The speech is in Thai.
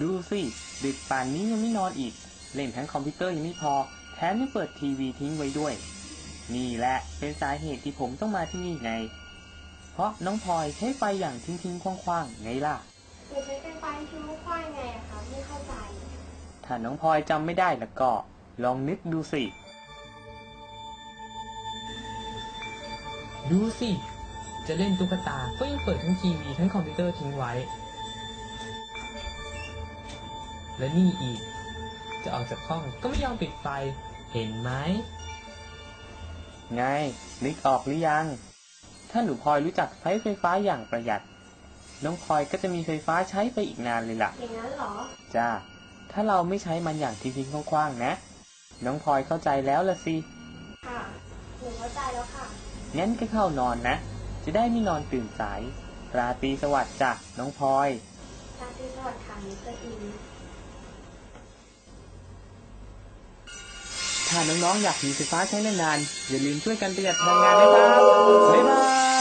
ดูสิดึกป่านนี้ยังไม่นอนอีก เล่นทั้งคอมพิวเตอร์ยังไม่พอ แถมยังเปิดทีวีทิ้งไว้ด้วย นี่แหละเป็นสาเหตุที่ผมต้องมาที่นี่ไง เพราะน้องพลอยใช้ไฟอย่างทิ้งๆคว้างๆไงล่ะหนูใช้ไฟฟ้าทิ้งขว้างไงอะคะไม่เข้าใจ ถ้าน้องพลอยจำไม่ได้แล้วก็ ลองนึกดูสิ ดูสิ จะเล่นตุ๊กตาก็ยังเปิดทั้งทีวีทั้งคอมพิวเตอร์ทิ้งไว้ และนี่อีก จะออกจากห้องก็ไม่ยอมปิดไฟ เห็นไหม ไง นึกออกหรือยัง ถ้าหนูพลอยรู้จักใช้ไฟฟ้าอย่างประหยัด น้องพลอยก็จะมีไฟฟ้าใช้ไปอีกนานเลยล่ะ อย่างนั้นเหรอ จ้า ถ้าเราไม่ใช้มันอย่างทิ้งๆคว้างๆนะ น้องพลอยเข้าใจแล้วละสิ ค่ะ หนูเข้าใจแล้วค่ะ งั้นก็เข้านอนนะ จะได้ไม่นอนตื่นสาย ราตรีสวัสดิ์จ้ะน้องพลอย ราตรีสวัสดิ์ค่ะมิสเตอร์อิน ถ้าน้องๆอยากมีไฟฟ้าใช้นานๆอย่าลืมช่วยกันประหยัดพลังงานนะครับบ๊ายบาย